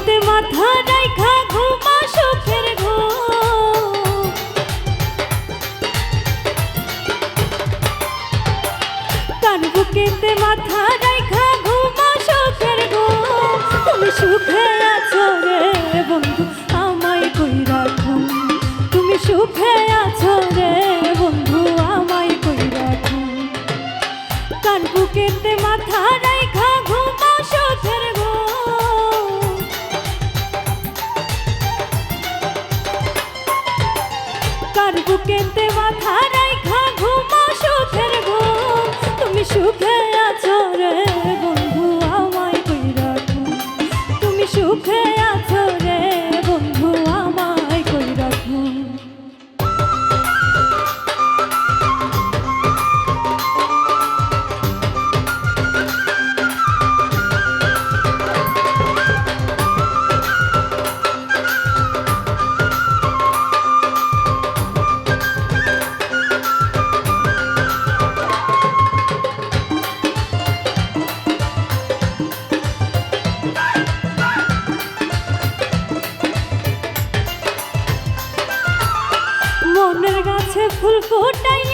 হাতে মাথা রাইখা আমার বুকেতে মাথা রাইখা ঘুমা সুখের ঘুম তুমি সুখে ফুল ফুটাই